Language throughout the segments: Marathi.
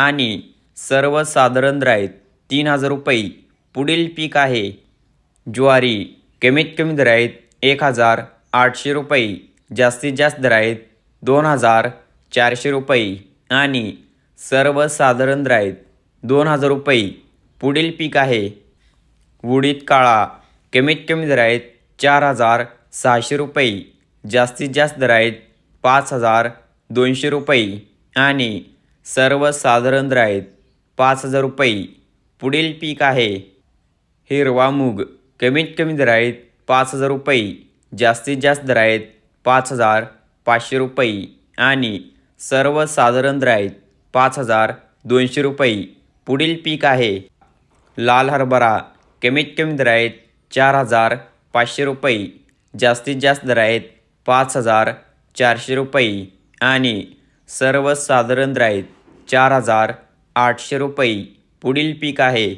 आणि सर्वसाधारण दर तीन हजार रुपये पुढील पीक आहे. ज्वारी कमीत कमी दर आहेत एक हजार आठशे रुपये जास्तीत जास्त दर आहेत दोन हजार चारशे रुपये आणि सर्वसाधारण दर दोन हजार रुपये पुढील पीक आहे. उडीद काळा कमीत कमी दर आहेत चार हजार सहाशे रुपये जास्तीत जास्त दर आहेत पाच हजार दोनशे रुपये आणि सर्वसाधारण साधारण आहेत पाच हजार रुपये. पुढील पीक आहे. हिरवा मूग. कमीत कमी दर आहेत पाच हजार रुपये. जास्तीत जास्त दर आहेत पाच हजार पाचशे रुपये. आणि सर्वसाधारण दर आहेत पाच हजार दोनशे रुपये. पुढील पीक आहे. लाल हरभरा. कमीत कमी दर आहेत चार हजार पाचशे रुपये. जास्तीत जास्त दर आहेत पाच हजार चारशे रुपये. आणि सर्वसाधारण दर चार हजार आठशे रुपये पुढील पीक आहे.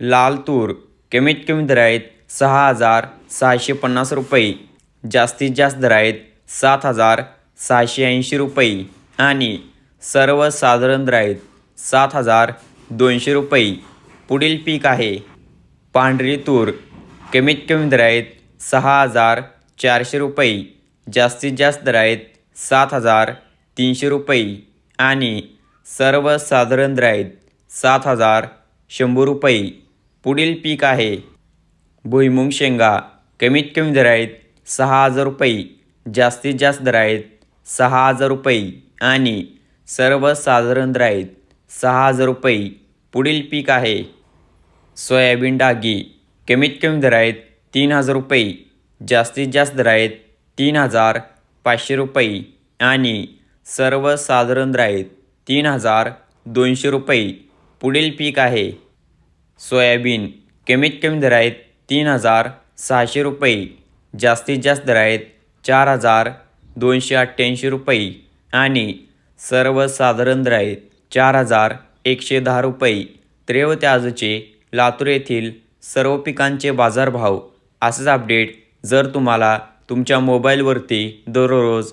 लाल तूर कमीत कमी दर आहेत सहा हजार सहाशे पन्नास रुपये जास्तीत जास्त दर आहेत सात हजार सहाशे ऐंशी रुपये आणि सर्वसाधारण दर सात हजार दोनशे रुपये पुढील पीक आहे. पांढरी तूर कमीत कमी दर आहेत सहा हजार चारशे रुपये जास्तीत जास्त दर आहेत सात हजार तीनशे रुपये आणि सर्वसाधारण दर आहेत सात हजार शंभर रुपये. पुढील पीक आहे. भुईमुंग शेंगा. कमीत कमी दर आहेत सहा हजार रुपये. जास्तीत जास्त दर आहेत सहा हजार रुपये आणि सर्वसाधारण दर सहा हजार रुपये. पुढील पीक आहे. सोयाबीन डागी. कमीत कमी दर आहेत तीन हजार रुपये. जास्तीत जास्त दर आहेत तीन हजार पाचशे रुपये आणि सर्वसाधारण दर तीन हजार दोनशे रुपये. पुढील पीक आहे. सोयाबीन. कमीत कमी दर आहेत तीन हजार सहाशे रुपये. जास्तीत जास्त दर आहेत चार हजार दोनशे अठ्ठ्याऐंशी रुपये. आणि सर्वसाधारण दर आहेत चार हजार एकशे दहा रुपये. त्रेवते आजचे लातूर येथील सर्व पिकांचे बाजारभाव. असेच अपडेट जर तुम्हाला तुमच्या मोबाईलवरती दररोज